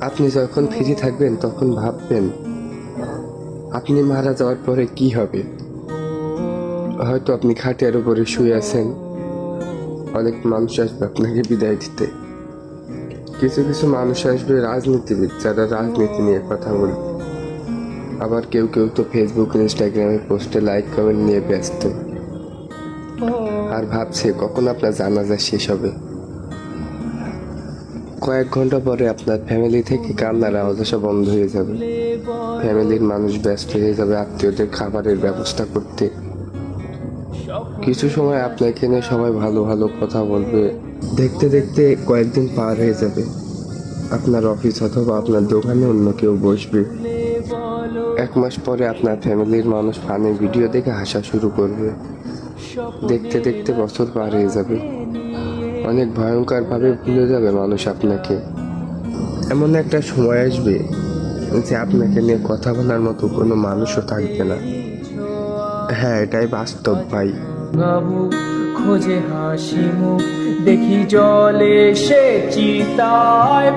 আপনি যখন ফ্রি থাকবেন তখন ভাববেন আপনি মারা যাওয়ার পরে কি হবে? হয়তো আপনি খাটের উপরে শুয়ে আছেন। অনেক মানুষ আসবে আপনাকে বিদায় দিতে। কিছু কিছু মানুষ আসবে রাজনীতিবিদ যারা রাজনীতি নিয়ে কথা বলবে আবার কেউ কেউ তো ফেসবুক ইনস্টাগ্রামে পোস্টে লাইক কমেন্ট নিয়ে ব্যস্ত। আর ভাবছে কখন আপনার জানাজা শেষ হবে? কয়েক ঘণ্টা পরে আপনার ফ্যামিলি থেকে কান্নার আওয়াজ আসা বন্ধ হয়ে যাবে। ফ্যামিলির মানুষ ব্যস্ত হয়ে যাবে, আত্মীয়দের খাবারের ব্যবস্থা করতে। কিছু সময় আপনাকে নিয়ে সবাই ভালো ভালো কথা বলবে। দেখতে দেখতে কয়েকদিন পার হয়ে যাবে। আপনার অফিস অথবা আপনার দোকানে অন্য কেউ বসবে। এক মাস পরে আপনার ফ্যামিলির মানুষ ফানি ভিডিও দেখে হাসা শুরু করবে। দেখতে দেখতে বছর পার হয়ে যাবে। অনেক ভয়ঙ্করভাবে ভুলে যাবে মানুষ আপনাকে। এমন একটা সময় আসবে যে আপনাকে নিয়ে কথা বলার মতো কোনো মানুষও থাকবে না। হ্যাঁ এটাই বাস্তব ভাই। বাবু খোঁজে হাসি মুখ, দেখি জলে সে চিতায়